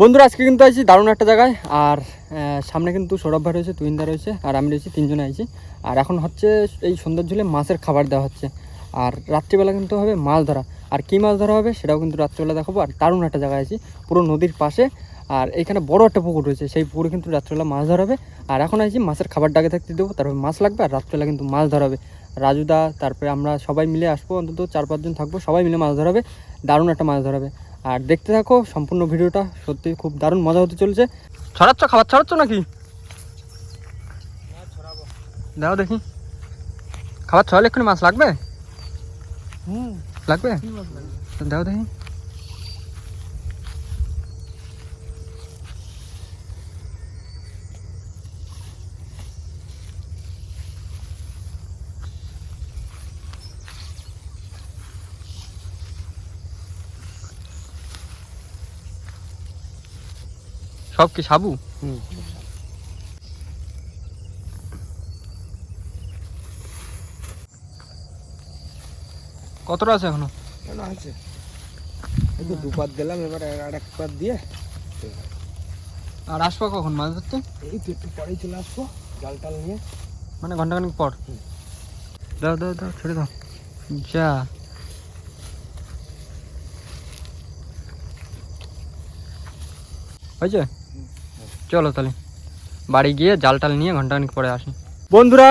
বন্ধুরা, আজকে কিন্তু আছি দারুণ একটা জায়গায়। আর সামনে কিন্তু সৌরভ ভাই রয়েছে তুইন্দা রয়েছে, আর আমি রয়েছি, তিনজনে আছি আর এখন হচ্ছে এই সন্ধ্যার ঝুলে মাছের খাবার দেওয়া হচ্ছে। আর রাত্রিবেলা কিন্তু হবে মাছ ধরা। আর কী মাছ ধরা হবে সেটাও কিন্তু রাত্রিবেলা দেখাবো। আর দারুণ একটা জায়গায় আছি পুরো নদীর পাশে। আর এখানে বড় একটা পুকুর রয়েছে, সেই পুকুরে কিন্তু রাত্রিবেলা মাছ ধরা হবে। আর এখন আছি মাছের খাবার ডাকে থাকতে দেবো, তারপরে মাছ লাগবে, আর রাত্রিবেলা কিন্তু মাছ ধরা হবে। রাজুদা তারপরে আমরা সবাই মিলে আসব, অন্তত চার পাঁচজন থাকব, সবাই মিলে মাছ ধরাবে দারুণ একটা মাছ ধরাবে আর দেখতে থাকো সম্পূর্ণ ভিডিওটা সত্যি খুব দারুণ মজা হতে চলছে। ছড়াচ্ছ খাবার ছড়াচ্ছ নাকি? দেখো দেখি। খাবার ছড়ালে এক্ষুনি মাছ লাগবে? হুম। লাগবে? দাও দেখি। সব কি সাবু? হুম কতটা আছে এখনও? আছে। এই তো দুপাত দিলাম এবার আর এক পাত দিয়ে আর আসব কখন মাছ ধরতে? এই তো একটু পরেই চলে আসব জাল টাল নিয়ে। মানে ঘন্টাখানিক পর? দাও দাও দাও ছেড়ে দাও। যা। হয়েছে? চলো তাহলে। বাড়ি গিয়ে জাল টাল নিয়ে ঘন্টাখানিক পরে আসি। বন্ধুরা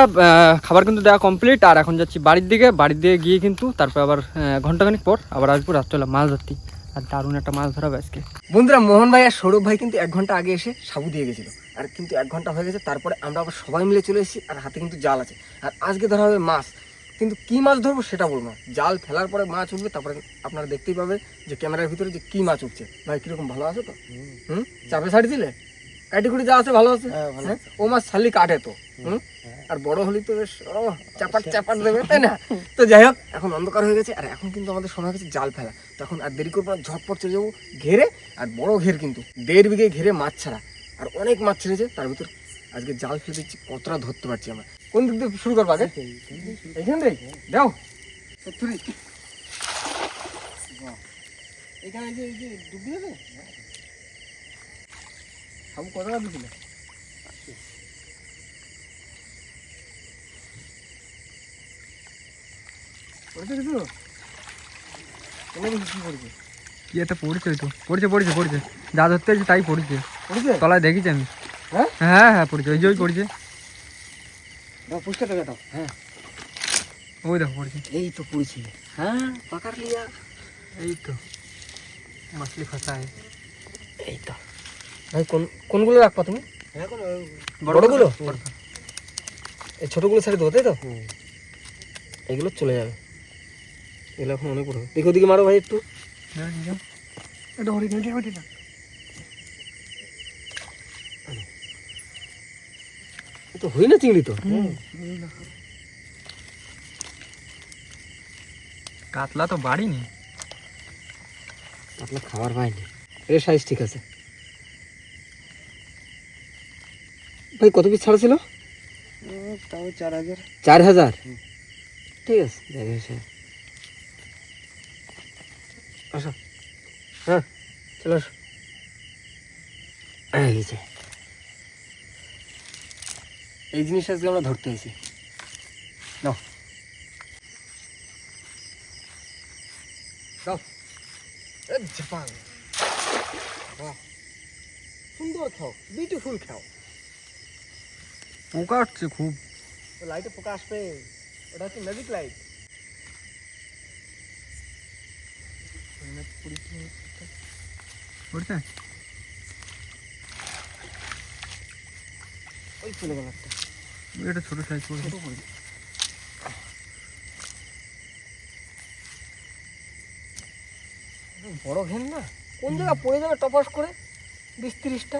খাবার কিন্তু দেওয়া কমপ্লিট আর এখন যাচ্ছি বাড়ির দিকে। বাড়ির দিকে গিয়ে কিন্তু তারপর আবার ঘন্টাখানিক পর আবার আসব রাত্রেবেলা মাছ ধরতে। আর দারুণ একটা মাছ ধরাবে আজকে। বন্ধুরা মোহন ভাই আর সৌরভ ভাই কিন্তু এক ঘণ্টা আগে এসে সাবু দিয়ে গেছিল। আর কিন্তু এক ঘণ্টা হয়ে গেছে তারপরে আমরা আবার সবাই মিলে চলে এসেছি আর হাতে কিন্তু জাল আছে। আর আজকে ধরা হবে মাছ। কিন্তু কি মাছ ধরবো সেটা বলব না। জাল ফেলার পরে মাছ উঠবে তারপরে আপনারা দেখতেই পাবে যে ক্যামেরার ভিতরে যে কি মাছ উঠছে। ভাই কীরকম ভালো আছে তো? হুম। চাপে ছাড়ি দিলে কুটি যা আছে ভালো আছে। হ্যাঁ? ও মাছ ছাড়লি কাটে তো হুম। আর বড় হলি তো বেশ ও চাপাট চাপাট দেবে তাই না? তো যাই হোক এখন অন্ধকার হয়ে গেছে আর এখন কিন্তু আমাদের সময় হয়েছে জাল ফেলা। তখন আর দেরি করব না ঝটপট চলে যাব ঘেরে আর বড় ঘের কিন্তু দেড় বিঘে ঘেরে মাছ ছাড়া। আর অনেক মাছ ছেড়েছে তার ভিতর আজকে জাল ফেলে দিচ্ছি কতটা ধরতে পারছি আমরা। কোন দিক দিয়ে শুরু করব আগে? এইখান থেকে দাও। এখানে যে এই যে ডুবি আছে সব কত টাকা দিয়েছিল? পড়েছে কিছু? কোনো কিছু কি পড়েছে? কি একটা পড়ছে ওই তো। পড়ছে পড়ছে পড়ছে। যা ধরতে তাই পড়ছে। পড়েছে? তলায় দেখিছি আমি। হ্যাঁ? হ্যাঁ হ্যাঁ পড়ছে। ওই যে ওই পড়ছে। পুষ্টা টাকা দাও হ্যাঁ। ওই দেখো পড়ছে। এই তো পড়েছে। হ্যাঁ পাকার লিয়া। এই তো। মাছলি ফাঁসা এই তো। ভাই কোন কোনগুলো রাখবা তুমি? বড়গুলো? এই ছোটগুলো ছেড়ে দেবো তাই তো? এগুলো চলে যাবে। এগুলো এখন অনেক বড়। দেখো দিকে মারো ভাই একটু। তো হই না চিংড়ি তো। কাতলা তো বাড়িনি। আপনার খাবার পাইনি। এর সাইজ ঠিক আছে। ভাই কত পিস ছাড়া ছিল? তাও চার হাজার। চার হাজার? ঠিক আছে দেখে আসো। হ্যাঁ চলো আসো। এই যে। এই জিনিস আজকে আমরা ধরতে এসেছি নাও। দাও জাপান। বাহ। সুন্দর খাও বিউটিফুল খাও। পোকা উঠছে খুব লাইটে পোকা আসবে। ওটা হচ্ছে ম্যাজিক লাইট পড়ছে? ওই চলে গেল একটা। এটা ছোট সাইজ পড়ছে। বড় ঘেন না? কোন জায়গা পড়ে যাবে টপাস করে? বিশ তিরিশটা?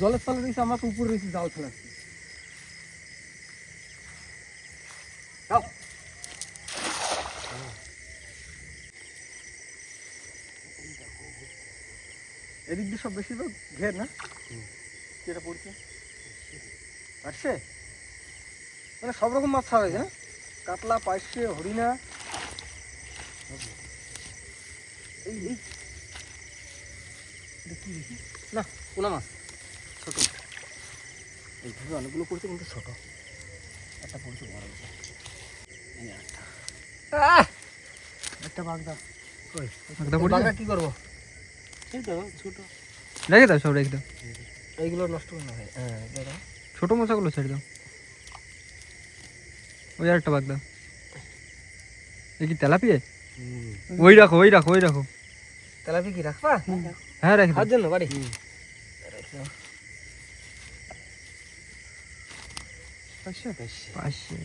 জলের তলে রয়েছে, আমরা তো উপরে রয়েছি জাল ফেলাচ্ছি এদিক দিয়ে সব বেশিরভাগ ঘের না? যেটা পড়ছে। পারছে মানে সব রকম মাছ ছাড়া হয়েছে না? কাতলা পাইছে হরিণা। এই না, পোনা মাছ। ছোট। এইভাবে অনেকগুলো পড়ছে কিন্তু ছোট। একটা পড়ছে বড় এই একটা আহ! একটা বাগদা। কই? বাগদা পড়ছে? বাগদা কি করব? এই তো ছোট। রেখে দাও সব রেখে দাও। এইগুলো নষ্ট করে না ভাই। হ্যাঁ দাদা ছোটো মশাগুলো ছেড়ে দাও। ওই আর একটা বাদ দাও এ কি তেলাপিয়ে? ওই রাখো ওই রাখো ওই রাখো। তেলাপি কি রাখবা? হ্যাঁ রেখে দাও। খাওয়ার জন্য বাড়ি। রেখে।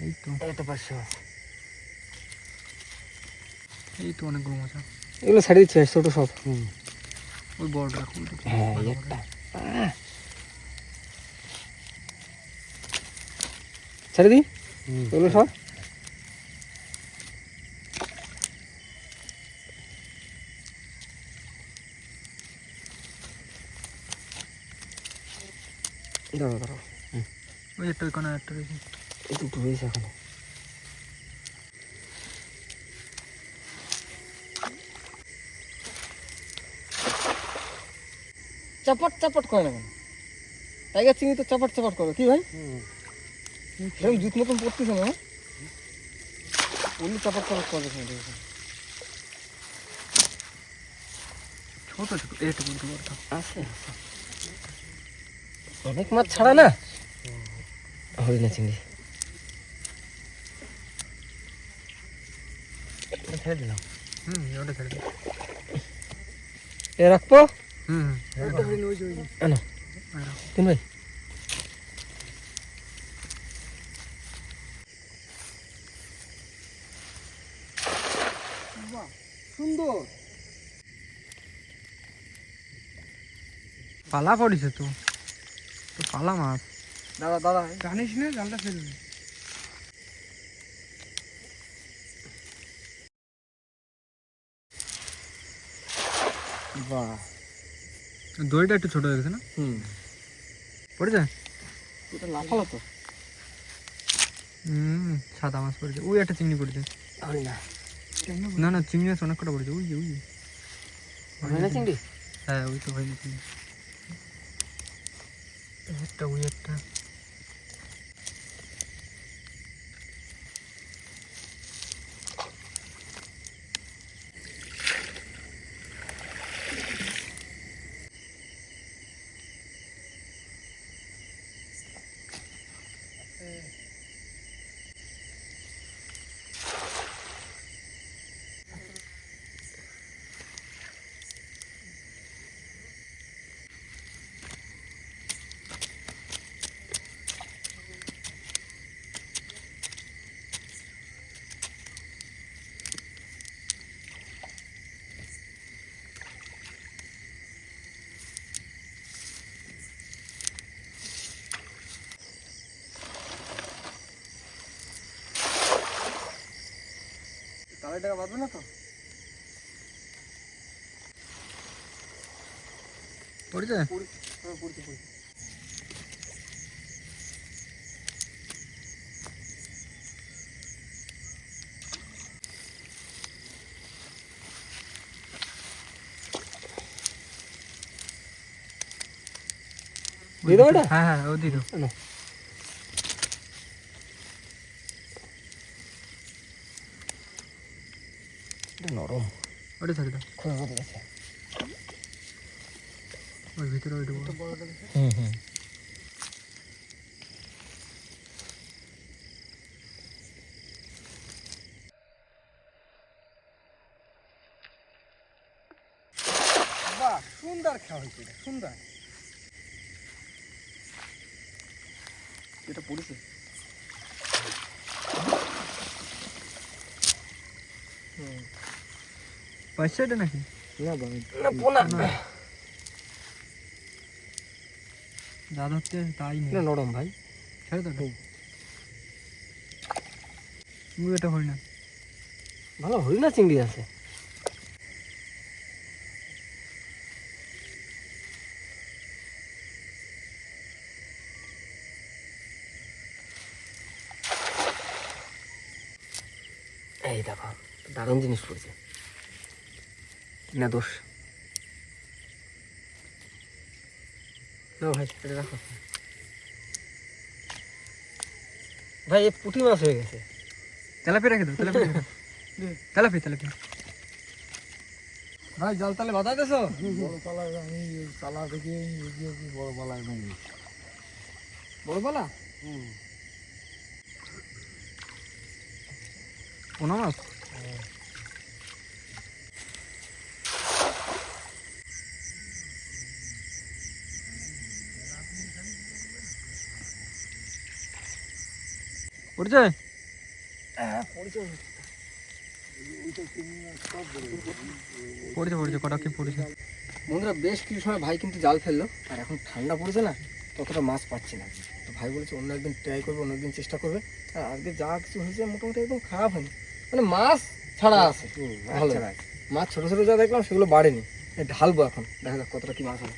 এই তো। পাঁচশো। এই তো অনেকগুলো মশা এগুলো ছাড়ি দিচ্ছে ছোট সব। ওই। হ্যাঁ একটা। ছেড়ে দিই? এগুলো সব? দাঁড়াও দাঁড়াও। ওই একটা ওইখানে একটা রয়েছে এই দুটো রয়েছে এখনও। চাপট চাপট করে না কেন টাইগার চিংড়ি তো চাপট চাপট করে কি ভাই? সেরকম জুত মতন পড়তেছে না হ্যাঁ? ওগুলো চাপট চাপট করে। ছোট ছোট এইটা বলতে বড় আছে। অনেক মাছ ছাড়া না? হরিণা চিংড়ি? ছেড়ে দিলাম। হুম ওটা ছেড়ে দাও এ রাখব? হুম আনো। তিন ভাই। সুন্দর। পালা পড়েছে তো পালা মাছ। দাদা দাদা জানিস না জালটা ফেলবি বাহ। দইটা একটু ছোট হয়ে গেছে না? হুম। পড়েছে? এটা লাফালো তো। হুম সাদা মাছ পড়েছে। ওই একটা চিংড়ি পড়েছে। না। না চিংড়ি মাছ অনেক কটা পড়েছে। ওই ওই চিংড়ি? হ্যাঁ ওই তো হয়নি চিংড়ি। একটা ওই একটা। তালে টাকা বাঁধবে না তো? পড়েছে? হ্যাঁ, দিয়ে এটা? হ্যাঁ হ্যাঁ ও দিয়ে দাও ওটা ছেড়ে দাও। খোলা হতে গেছে। ওই ভিতরে ওইটা বড়। হুম হুম। বাহ সুন্দর খাওয়া হয়েছে এটা সুন্দর। এটা পড়েছে? পাইছে এটা নাকি? না পোনা। যা ধরতে তাই নেই। না নরম ভাই। ছেড়ে তো এটা। হই না। ভালো চিংড়ি আছে? এই দেখো দারুণ জিনিস পড়ছে। না দোষ। ভাই এটা রাখো। ভাই এ পুঁটি মাছ হয়ে গেছে। তেলাপি রেখে দাও তেলাপি তেলাপি তেলাপি ভাই জাল তালে বাধা দেছো বড় পালায় আমি চালা থেকে বড় পালায় নাকি বড় পালা? পোনা মাছ? হ্যাঁ। পড়ছে পড়ছে পড়ছে কটা কি পড়ছে বন্ধুরা বেশ কিছু সময় ভাই কিন্তু জাল ফেলল আর এখন ঠান্ডা পড়েছে না ততটা মাছ পাচ্ছি না। তো ভাই বলেছে অন্য একদিন ট্রাই করবে অন্য একদিন চেষ্টা করবে। আর আজকে যা কিছু হয়েছে মোটামুটি একদম খারাপ হয়নি। মানে মাছ ছাড়া আছে ভালো মাছ ছোটো ছোটো যা দেখলাম সেগুলো বাড়েনি। ঢালবো এখন দেখা যাক কতটা কি মাছ হবে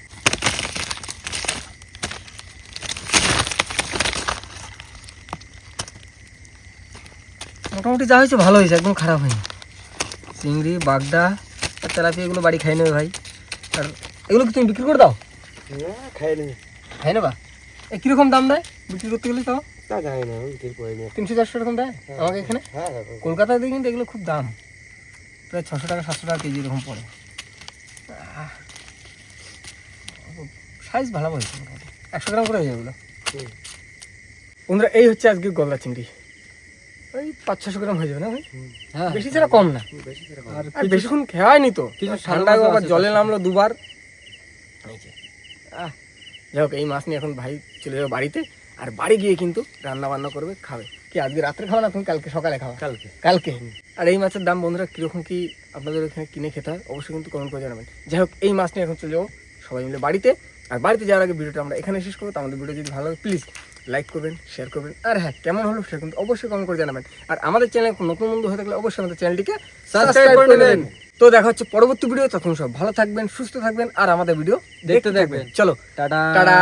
মোটামুটি যা হয়েছে ভালো হয়েছে একদম খারাপ হয়নি। চিংড়ি বাগদা আর তেলাপিয়া এগুলো বাড়ি খাই নেবে ভাই। আর এগুলো কি তুমি বিক্রি করে দাও? খাই নি খাই নেবা? এ কীরকম দাম দেয় বিক্রি করতে গেলে তাও তিনশো চারশো এরকম দেয় আমাকে এখানে? হ্যাঁ কলকাতায় দিয়ে কিন্তু এগুলো খুব দাম। প্রায় ছশো টাকা সাতশো টাকা কেজি এরকম পড়ে। সাইজ ভালো মোটামুটি। একশো গ্রাম করে হয়ে যাবে। বন্ধুরা এই হচ্ছে আজকে গলদা চিংড়ি। ওই পাঁচ ছশো গ্রাম হয়ে যাবে না ভাই? হ্যাঁ। বেশি ছাড়া কম না। আর আর বেশিক্ষণ খাওয়ায়নি তো। কিছু আর সাদা ঠান্ডায় মাছও আবার জলে নামলো দুবার। এই যাই হোক এই মাছ নিয়ে এখন ভাই চলে যাবে বাড়িতে। আর বাড়ি গিয়ে কিন্তু রান্না বান্না করবে খাবে। কি আজকে রাত্রে খাওয়া না তুমি? কালকে সকালে খাওয়া কালকে। কালকে। আর এই মাছের দাম বন্ধুরা কীরকম কি আপনাদের এখানে কিনে খেতে হয় অবশ্যই কিন্তু কমেন্ট করে জানাবেন। যাই হোক এই মাছ নিয়ে এখন চলে যাব সবাই মিলে বাড়িতে। আর বাড়িতে যাওয়ার আগে ভিডিওটা আমরা এখানে শেষ করব। তো আমাদের ভিডিও যদি ভালো লাগে প্লিজ লাইক করবেন শেয়ার করবেন। আর হ্যাঁ কেমন হলো সেটা কিন্তু অবশ্যই কমেন্ট করে জানাবেন। আর আমাদের চ্যানেল নতুন বন্ধু হয়ে থাকলে অবশ্যই আমাদের চ্যানেলটিকে সাবস্ক্রাইব করে নেবেন। তো দেখা হচ্ছে পরবর্তী ভিডিও তখন সব ভালো থাকবেন সুস্থ থাকবেন আর আমাদের ভিডিও দেখতে থাকবেন। চলো টাটা। টাটা।